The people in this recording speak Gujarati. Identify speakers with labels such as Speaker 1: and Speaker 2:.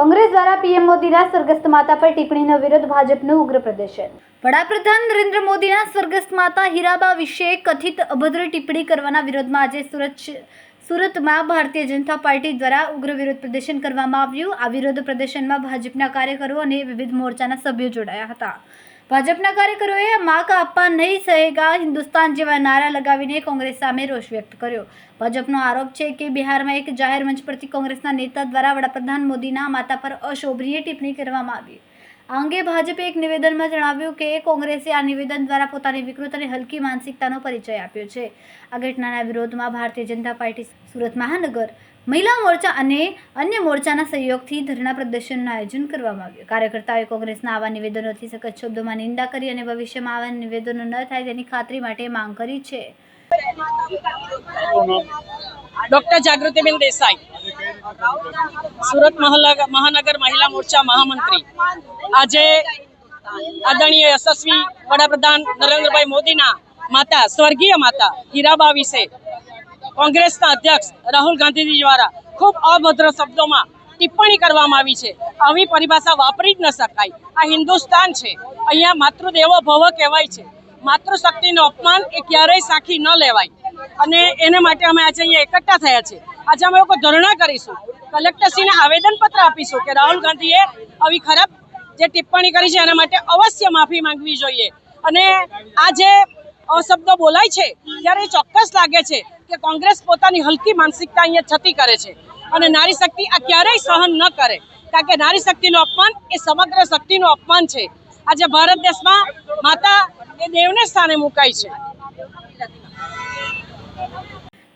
Speaker 1: કોંગ્રેસ દ્વારા પીએમ મોદીના સ્વર્ગસ્થ માતા પર ટિપ્પણીનો વિરોધ ભાજપનું ઉગ્ર પ્રદર્શન. વડાપ્રધાન નરેન્દ્ર મોદીના સ્વર્ગસ્થ માતા હીરાબા વિશે કથિત અભદ્ર ટિપ્પણી કરવાના વિરોધમાં આજે સુરત સુરતમાં ભારતીય જનતા પાર્ટી દ્વારા ઉગ્ર વિરોધ પ્રદર્શન કરવામાં આવ્યું. આ વિરોધ પ્રદર્શનમાં ભાજપના કાર્યકરો અને વિવિધ મોરચાના સભ્યો જોડાયા હતા. ભાજપના કાર્યકરોએ માં આપવા નહીં સહેગા, હિન્દુસ્તાન જેવા નારા લગાવીને કોંગ્રેસ સામે રોષ વ્યક્ત કર્યો. ભાજપનો આરોપ છે કે બિહારમાં એક જાહેર મંચ પરથી કોંગ્રેસના નેતા દ્વારા વડાપ્રધાન મોદીના માતા પર અશોભનીય ટિપ્પણી કરવામાં આવી. આ અંગે ભાજપે એક નિવેદનમાં જણાવ્યું કે કોંગ્રેસે આ નિવેદન દ્વારા પોતાની વિકૃત અને હલકી માનસિકતાનો પરિચય આપ્યો છે. આ ઘટનાના વિરોધમાં ભારતીય જનતા પાર્ટી સુરત મહાનગર, મહિલા મોરચા અને અન્ય મોરચાના સહયોગથી ધરણા પ્રદર્શનનું આયોજન કરવામાં આવ્યું. કાર્યકર્તાઓએ કોંગ્રેસના આવા નિવેદનોથી સખત શબ્દોમાં નિંદા કરી અને ભવિષ્યમાં આવા નિવેદનો ન થાય તેની ખાતરી માટે માંગ કરી છે.
Speaker 2: ડોક્ટર જાગૃતિબેન દેસાઈ સુરત મહાનગર મહિલા મોરચા મહામંત્રી. આજે આદરણીય યશસ્વી વડાપ્રધાન નરેન્દ્રભાઈ મોદીના માતા, સ્વર્ગીય માતા હીરાબા વિશે કોંગ્રેસના અધ્યક્ષ રાહુલ ગાંધીજી દ્વારા ખૂબ અભદ્ર શબ્દોમાં ટિપ્પણી કરવામાં આવી છે. આવી પરિભાષા વાપરી જ ન શકાય. આ હિન્દુસ્તાન છે. અહીંયા માતૃદેવો ભવ કહેવાય છે. માતૃશક્તિનું અપમાન એ ક્યારેય સાખી ન લેવાય. અને એના માટે અમે આજે અહીંયા એકઠા થયા છે આજે અમે લોકો ધરણા કરીશું. કલેક્ટરશ્રીને આવેદનપત્ર આપીશું કે રાહુલ ગાંધીએ આવી ખરાબ જે ટિપ્પણી કરી છે એના માટે અવશ્ય માફી માંગવી જોઈએ. અને આ જે અશબ્દો બોલાય છે, ત્યારે ચોક્કસ લાગે છે કે કોંગ્રેસ પોતાની હલકી માનસિકતા અહીંયા છતી કરે છે. અને નારી શક્તિ આ ક્યારેય સહન ન કરે. કારણ કે નારી શક્તિનું અપમાન એ સમગ્ર શક્તિનું અપમાન છે. આજે ભારત દેશમાં માતા એ દેવને સ્થાને મુકાય છે.